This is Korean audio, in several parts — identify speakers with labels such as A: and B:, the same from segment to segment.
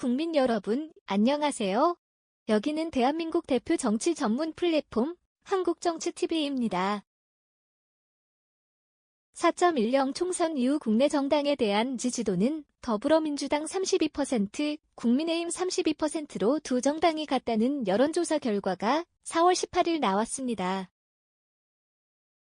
A: 국민 여러분, 안녕하세요. 여기는 대한민국 대표 정치 전문 플랫폼 한국정치TV입니다. 4.10 총선 이후 국내 정당에 대한 지지도는 더불어민주당 32%, 국민의힘 32%로 두 정당이 같다는 여론조사 결과가 4월 18일 나왔습니다.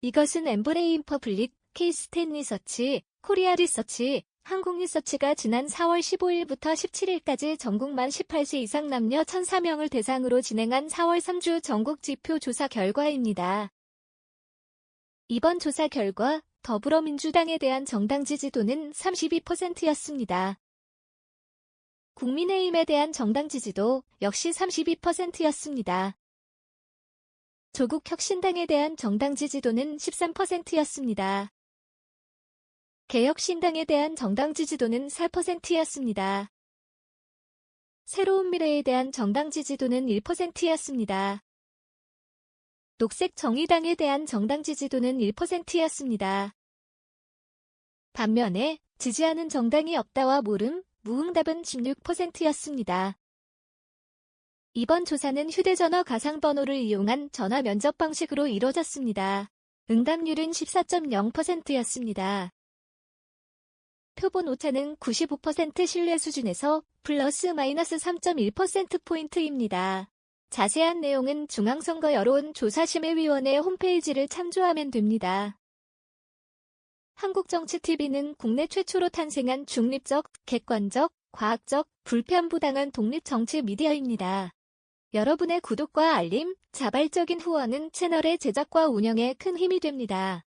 A: 이것은 엠브레인 퍼블릭, 케이스텐 리서치, 코리아 리서치, 한국 리서치가 지난 4월 15일부터 17일까지 전국 만 18세 이상 남녀 1,004명을 대상으로 진행한 4월 3주 전국 지표 조사 결과입니다. 이번 조사 결과 더불어민주당에 대한 정당 지지도는 32%였습니다. 국민의힘에 대한 정당 지지도 역시 32%였습니다. 조국 혁신당에 대한 정당 지지도는 13%였습니다. 개혁신당에 대한 정당 지지도는 4%였습니다. 새로운 미래에 대한 정당 지지도는 1%였습니다. 녹색 정의당에 대한 정당 지지도는 1%였습니다. 반면에 지지하는 정당이 없다와 모름, 무응답은 16%였습니다. 이번 조사는 휴대전화 가상번호를 이용한 전화 면접 방식으로 이뤄졌습니다. 응답률은 14.0%였습니다. 표본 오차는 95% 신뢰 수준에서 플러스 마이너스 3.1%포인트입니다. 자세한 내용은 중앙선거 여론 조사심의위원회 홈페이지를 참조하면 됩니다. 한국정치TV는 국내 최초로 탄생한 중립적, 객관적, 과학적, 불편부당한 독립정치 미디어입니다. 여러분의 구독과 알림, 자발적인 후원은 채널의 제작과 운영에 큰 힘이 됩니다.